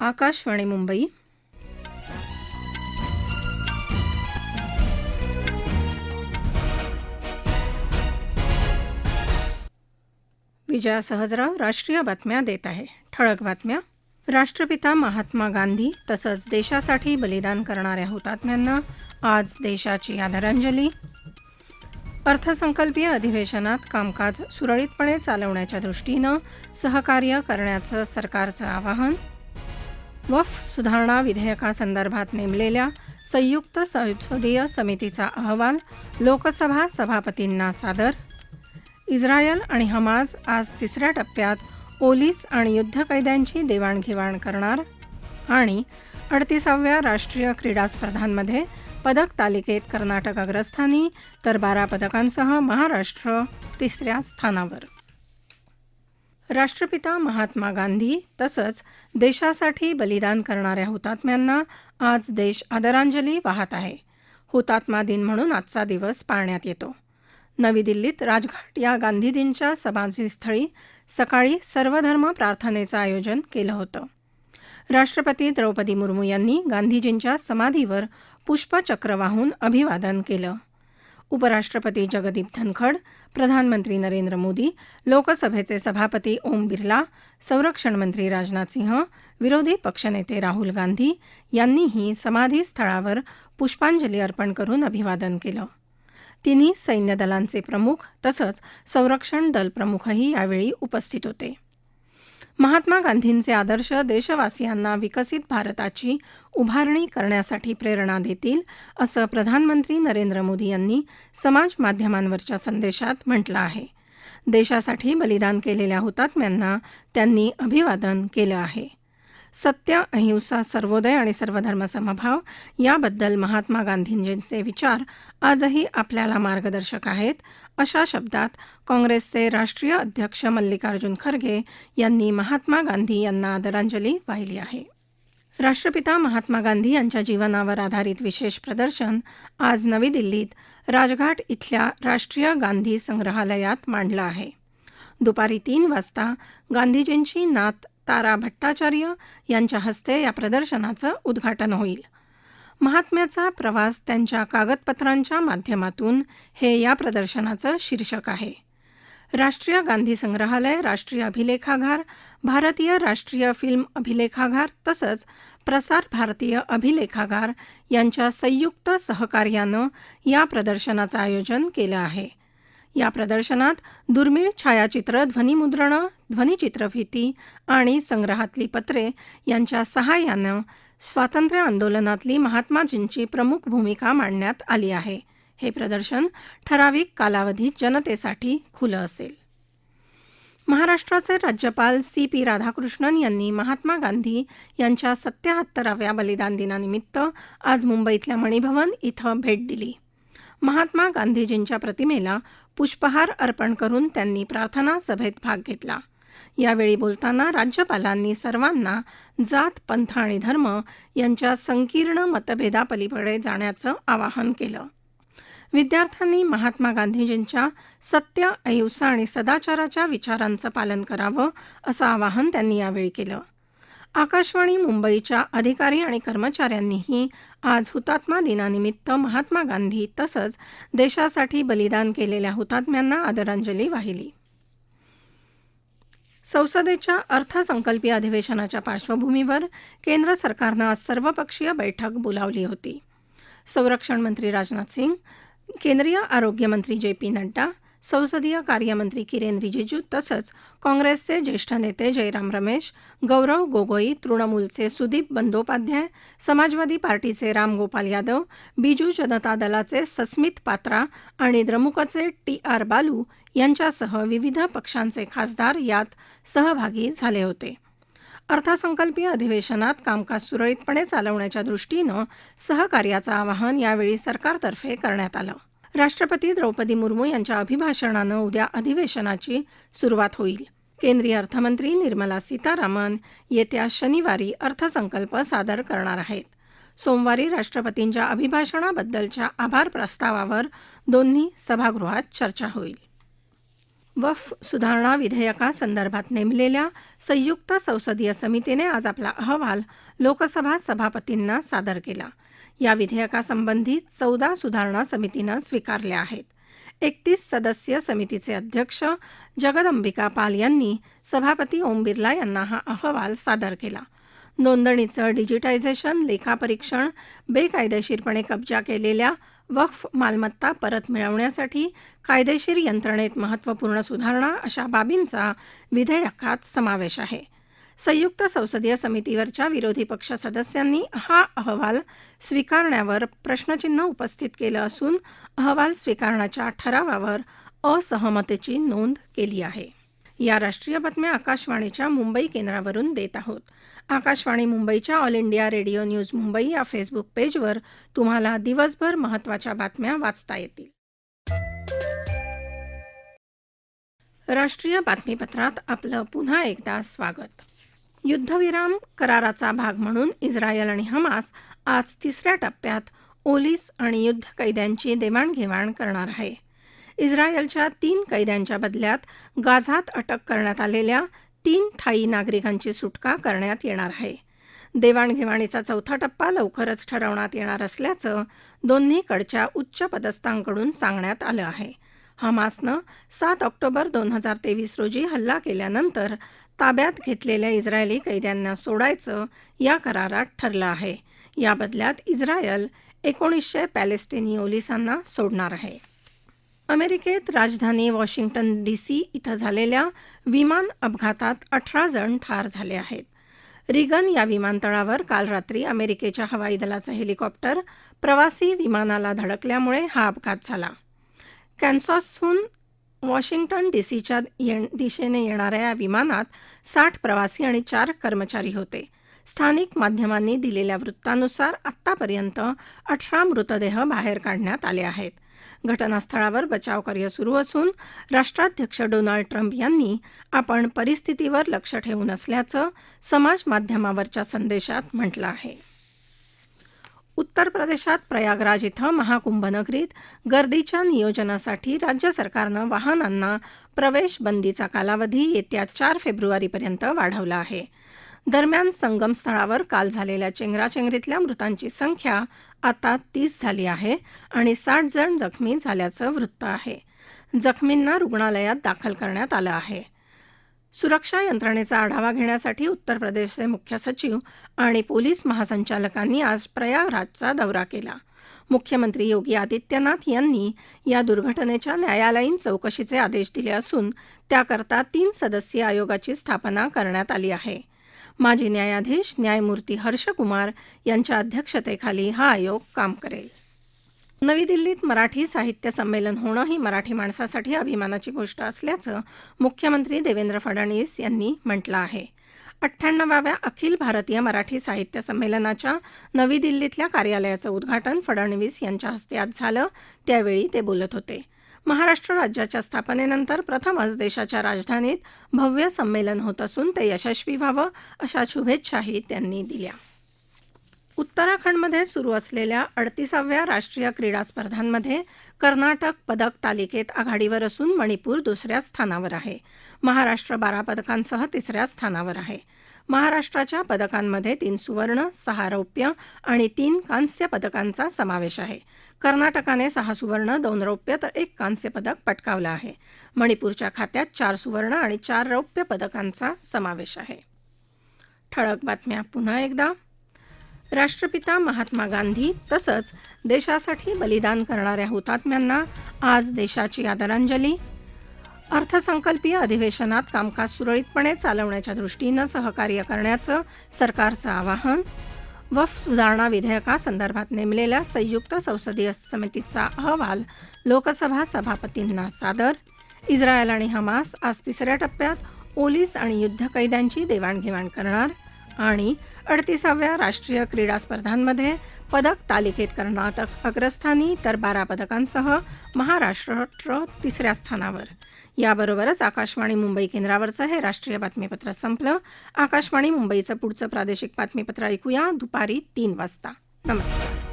आकाशवाणी मुंबई. विजया सहजराव राष्ट्रीय बातम्या देत आहे. ठळक बातम्या. राष्ट्रपिता महात्मा गांधी तसंच देशासाठी बलिदान करणाऱ्या हुतात्म्यांना आज देशाची आदरांजली. अर्थसंकल्पीय अधिवेशनात कामकाज सुरळीतपणे चालवण्याच्या दृष्टीनं सहकार्य करण्याचं सरकारचं आवाहन. वफ सुधारणा विधेयकासंदर्भात नेमलेल्या संयुक्त संसदीय समितीचा अहवाल लोकसभा सभापतींना सादर. इस्रायल आणि हमाज आज तिसऱ्या टप्प्यात ओलीस आणि युद्धकैद्यांची देवाणघेवाण करणार आणि अडतीसाव्या राष्ट्रीय क्रीडा स्पर्धांमध्ये पदक तालिकेत कर्नाटक अग्रस्थानी तर बारा पदकांसह महाराष्ट्र तिसऱ्या स्थानावर. राष्ट्रपिता महात्मा गांधी तसंच देशासाठी बलिदान करणाऱ्या हुतात्म्यांना आज देश आदरांजली वाहत आहे. हुतात्मा दिन म्हणून आजचा दिवस पाळण्यात येतो. नवी दिल्लीत राजघाट या गांधीजींच्या समाधीस्थळी सकाळी सर्वधर्म प्रार्थनेचं आयोजन केलं होतं. राष्ट्रपती द्रौपदी मुर्मू यांनी गांधीजींच्या समाधीवर पुष्पचक्र वाहून अभिवादन केलं. उपराष्ट्रपती जगदीप धनखड प्रधानमंत्री नरेंद्र मोदी लोकसभेचे सभापती ओम बिर्ला संरक्षण मंत्री राजनाथ सिंह विरोधी पक्षनेते राहुल गांधी यांनीही समाधी स्थळावर पुष्पांजली अर्पण करून अभिवादन केलं. तिन्ही सैन्य दलांचे प्रमुख तसंच संरक्षण दल प्रमुखही यावेळी उपस्थित होते. महात्मा गांधींचे आदर्श देशवासियांना विकसित भारताची उभारणी करण्यासाठी प्रेरणा देतील असं प्रधानमंत्री नरेंद्र मोदी यांनी समाज माध्यमांवरच्या संदेशात म्हटलं आहे. देशासाठी बलिदान केलेल्या हुतात्म्यांना त्यांनी अभिवादन केलं आहे. सत्य अहिंसा सर्वोदय आणि सर्वधर्म समभाव याबद्दल महात्मा गांधींचे विचार आजही आपल्याला मार्गदर्शक आहेत अशा शब्दात काँग्रेसचे राष्ट्रीय अध्यक्ष मल्लिकार्जुन खरगे यांनी महात्मा गांधी यांना आदरांजली वाहिली आहे. राष्ट्रपिता महात्मा गांधी यांच्या जीवनावर आधारित विशेष प्रदर्शन आज नवी दिल्लीत राजघाट इथल्या राष्ट्रीय गांधी संग्रहालयात मांडलं आहे. दुपारी तीन वाजता गांधीजींची नात तारा भट्टाचार्य यांच्या हस्ते या प्रदर्शनाचं उद्घाटन होईल. महात्म्याचा प्रवास त्यांच्या कागदपत्रांच्या माध्यमातून हे या प्रदर्शनाचं शीर्षक आहे. राष्ट्रीय गांधी संग्रहालय राष्ट्रीय अभिलेखागार भारतीय राष्ट्रीय फिल्म अभिलेखागार तसंच प्रसार भारतीय अभिलेखागार यांच्या संयुक्त सहकार्यानं या प्रदर्शनाचं आयोजन केलं आहे. या प्रदर्शनात दुर्मिळ छायाचित्र ध्वनिमुद्रणं ध्वनिचित्रफिती आणि संग्रहातली पत्रे यांच्या सहाय्यानं स्वातंत्र्य आंदोलनातली महात्माजींची प्रमुख भूमिका मांडण्यात आली आहे. हे प्रदर्शन ठराविक कालावधीत जनतेसाठी खुलं असेल. महाराष्ट्राचे राज्यपाल सी पी राधाकृष्णन यांनी महात्मा गांधी यांच्या सत्याहत्तराव्या बलिदान दिनानिमित्त आज मुंबईतल्या मणिभवन इथं भेट दिली. महात्मा गांधीजींच्या प्रतिमेला पुष्पहार अर्पण करून त्यांनी प्रार्थना सभेत भाग घेतला. यावेळी बोलताना राज्यपालांनी सर्वांना जात पंथ आणि धर्म यांच्या संकीर्ण मतभेदापलीकडे जाण्याचं आवाहन केलं. विद्यार्थ्यांनी महात्मा गांधीजींच्या सत्य अहिंसा आणि सदाचाराच्या विचारांचं पालन करावं असं आवाहन त्यांनी यावेळी केलं. आकाशवाणी मुंबईच्या अधिकारी आणि कर्मचाऱ्यांनीही आज हुतात्मा दिनानिमित्त महात्मा गांधी तसंच देशासाठी बलिदान केलेल्या हुतात्म्यांना आदरांजली वाहिली. संसदेच्या अर्थसंकल्पीय अधिवेशनाच्या पार्श्वभूमीवर केंद्र सरकारनं आज सर्वपक्षीय बैठक बोलावली होती. संरक्षण मंत्री राजनाथ सिंग केंद्रीय आरोग्यमंत्री जे पी नड्डा संसदीय कार्यमंत्री किरेन रिजिजू तसंच काँग्रेसचे ज्येष्ठ नेते जयराम रमेश गौरव गोगोई तृणमूलचे सुदीप बंदोपाध्याय समाजवादी पार्टीचे रामगोपाल यादव बिजू जनता दलाचे सस्मित पात्रा आणि द्रमुकचे टी आर बालू यांच्यासह विविध पक्षांचे खासदार यात सहभागी झाले होते. अर्थसंकल्पीय अधिवेशनात कामकाज सुरळीतपणे चालवण्याच्या दृष्टीनं सहकार्याचं आवाहन यावेळी सरकारतर्फे करण्यात आलं. राष्ट्रपती द्रौपदी मुर्मू यांच्या अभिभाषणानं उद्या अधिवेशनाची सुरुवात होईल. केंद्रीय अर्थमंत्री निर्मला सीतारामन येत्या शनिवारी अर्थसंकल्प सादर करणार आहेत. सोमवारी राष्ट्रपतींच्या अभिभाषणाबद्दलच्या आभार प्रस्तावावर दोन्ही सभागृहात चर्चा होईल. वफ सुधारणा विधेयकासंदर्भात नेमलेल्या संयुक्त संसदीय समितीने आज आपला अहवाल लोकसभा सभापतींना सादर केला. या विधेयकासंबंधी चौदा सुधारणा समितीनं स्वीकारल्या आहेत. एकतीस सदस्य समितीचे अध्यक्ष जगदंबिका पाल यांनी सभापती ओम बिर्ला यांना हा अहवाल सादर केला. नोंदणीचं डिजिटायझेशन लेखापरीक्षण बेकायदेशीरपणे कब्जा केलेल्या वक्फ मालमत्ता परत मिळवण्यासाठी कायदेशीर यंत्रणेत महत्त्वपूर्ण सुधारणा अशा बाबींचा विधेयकात समावेश आहे. संयुक्त संसदीय समितीवरच्या विरोधी पक्ष सदस्यांनी हा अहवाल स्वीकारण्यावर प्रश्नचिन्ह उपस्थित केलं असून अहवाल स्वीकारण्याच्या ठरावावर असहमतीची नोंद केली आहे. या राष्ट्रीय बातम्या आकाशवाणीच्या मुंबई केंद्रावरून देत आहोत. आकाशवाणी मुंबईच्या All India Radio News Mumbai या फेसबुक पेजवर तुम्हाला दिवसभर महत्त्वाच्या बातम्या वाचता येतील. राष्ट्रीय बातमीपत्रात आपलं पुन्हा एकदा स्वागत. युद्धविराम कराराचा भाग म्हणून इस्रायल आणि हमास आज तिसऱ्या टप्प्यात ओलीस आणि युद्ध कैद्यांची देवाणघेवाण करणार आहे. इस्रायलच्या तीन कैद्यांच्या बदल्यात गाझात अटक करण्यात आलेल्या तीन थाई नागरिकांची सुटका करण्यात येणार आहे. देवाणघेवाणीचा चौथा टप्पा लवकरच ठरवण्यात येणार असल्याचं दोन्हीकडच्या उच्च पदस्थांकडून सांगण्यात आलं आहे. हमासनं सात ऑक्टोबर दोन हजार तेवीस रोजी हल्ला केल्यानंतर ताब्यात घेतलेल्या इस्रायली कैद्यांना सोडायचं या करारात ठरलं आहे. या बदल्यात इस्रायल एकोणीसशे पॅलेस्टिनी ओलिसांना सोडणार आहे. अमेरिकेत राजधानी वॉशिंग्टन डी सी इथं झालेल्या विमान अपघातात अठरा जण ठार झाले आहेत. रिगन या विमानतळावर काल रात्री अमेरिकेच्या हवाई दलाचं हेलिकॉप्टर प्रवासी विमानाला धडकल्यामुळे हा अपघात झाला. कॅन्सॉसहून वॉशिंग्टन डी सीच्या दिशेने येणाऱ्या या विमानात साठ प्रवासी आणि चार कर्मचारी होते. स्थानिक माध्यमांनी दिलेल्या वृत्तानुसार आत्तापर्यंत अठरा मृतदेह बाहेर काढण्यात आले आहेत. घटनास्थळावर बचावकार्य सुरू असून राष्ट्राध्यक्ष डोनाल्ड ट्रम्प यांनी आपण परिस्थितीवर लक्ष ठेवून असल्याचं समाज माध्यमावरच्या संदेशात म्हटलं आहे. उत्तर प्रदेशात प्रयागराज इथं महाकुंभनगरीत गर्दीच्या नियोजनासाठी राज्य सरकारनं वाहनांना प्रवेश बंदीचा कालावधी येत्या चार फेब्रुवारीपर्यंत वाढवला आहे. दरम्यान संगमस्थळावर काल झालेल्या चेंगराचेंगरीतल्या मृतांची संख्या आता तीस झाली आहे आणि साठ जण जखमी झाल्याचं वृत्त आहे. जखमींना रुग्णालयात दाखल करण्यात आलं आहे. सुरक्षा यंत्रणेचा आढावा घेण्यासाठी उत्तर प्रदेशचे मुख्य सचिव आणि पोलीस महासंचालकांनी आज प्रयागराजचा दौरा केला. मुख्यमंत्री योगी आदित्यनाथ यांनी या दुर्घटनेच्या न्यायालयीन चौकशीचे आदेश दिले असून त्याकरता तीन सदस्यीय आयोगाची स्थापना करण्यात आली आहे. माजी न्यायाधीश न्यायमूर्ती हर्षकुमार यांच्या अध्यक्षतेखाली हा आयोग काम करेल. नवी दिल्लीत मराठी साहित्य संमेलन होणं ही मराठी माणसासाठी अभिमानाची गोष्ट असल्याचं मुख्यमंत्री देवेंद्र फडणवीस यांनी म्हटलं आहे. अठ्ठ्याण्णवाव्या अखिल भारतीय मराठी साहित्य संमेलनाच्या नवी दिल्लीतल्या कार्यालयाचं उद्घाटन फडणवीस यांच्या हस्ते आज झालं. त्यावेळी ते बोलत होते. महाराष्ट्र राज्याच्या स्थापनेनंतर प्रथमच देशाच्या राजधानीत भव्य संमेलन होत असून ते यशस्वी व्हावं अशा शुभेच्छाही त्यांनी दिल्या. उत्तराखंडमध्ये सुरू असलेल्या अडतीसाव्या राष्ट्रीय क्रीडा स्पर्धांमध्ये कर्नाटक पदक तालिकेत आघाडीवर असून मणिपूर दुसऱ्या स्थानावर आहे. महाराष्ट्र बारा पदकांसह तिसऱ्या स्थानावर आहे. महाराष्ट्राच्या पदकांमध्ये तीन सुवर्ण सहा रौप्य आणि तीन कांस्य पदकांचा समावेश आहे. कर्नाटकाने सहा सुवर्ण दोन रौप्य तर एक कांस्य पदक पटकावलं आहे. मणिपूरच्या खात्यात चार सुवर्ण आणि चार रौप्य पदकांचा समावेश आहे. ठळक बातम्या पुन्हा एकदा. राष्ट्रपिता महात्मा गांधी तसंच देशासाठी बलिदान करणाऱ्या हुतात्म्यांना आज देशाची आदरांजली. अर्थसंकल्पीय अधिवेशनात कामकाज सुरळीतपणे चालवण्याच्या दृष्टीनं सहकार्य करण्याचं सरकारचं आवाहन. वफ सुधारणा विधेयकासंदर्भात नेमलेल्या संयुक्त संसदीय समितीचा अहवाल लोकसभा सभापतींना सादर. इस्रायल आणि हमास आज तिसऱ्या टप्प्यात ओलीस आणि युद्धकैद्यांची देवाणघेवाण करणार आणि अडतीसाव्या राष्ट्रीय क्रीडा स्पर्धांमध्ये पदक तालिकेत कर्नाटक अग्रस्थानी तर बारा पदकांसह महाराष्ट्र तिसऱ्या स्थानावर. याबरोबरच आकाशवाणी मुंबई केंद्रावरचं हे राष्ट्रीय बातमीपत्र संपलं. आकाशवाणी मुंबईचं पुढचं प्रादेशिक बातमीपत्र ऐकूया दुपारी तीन वाजता. नमस्कार.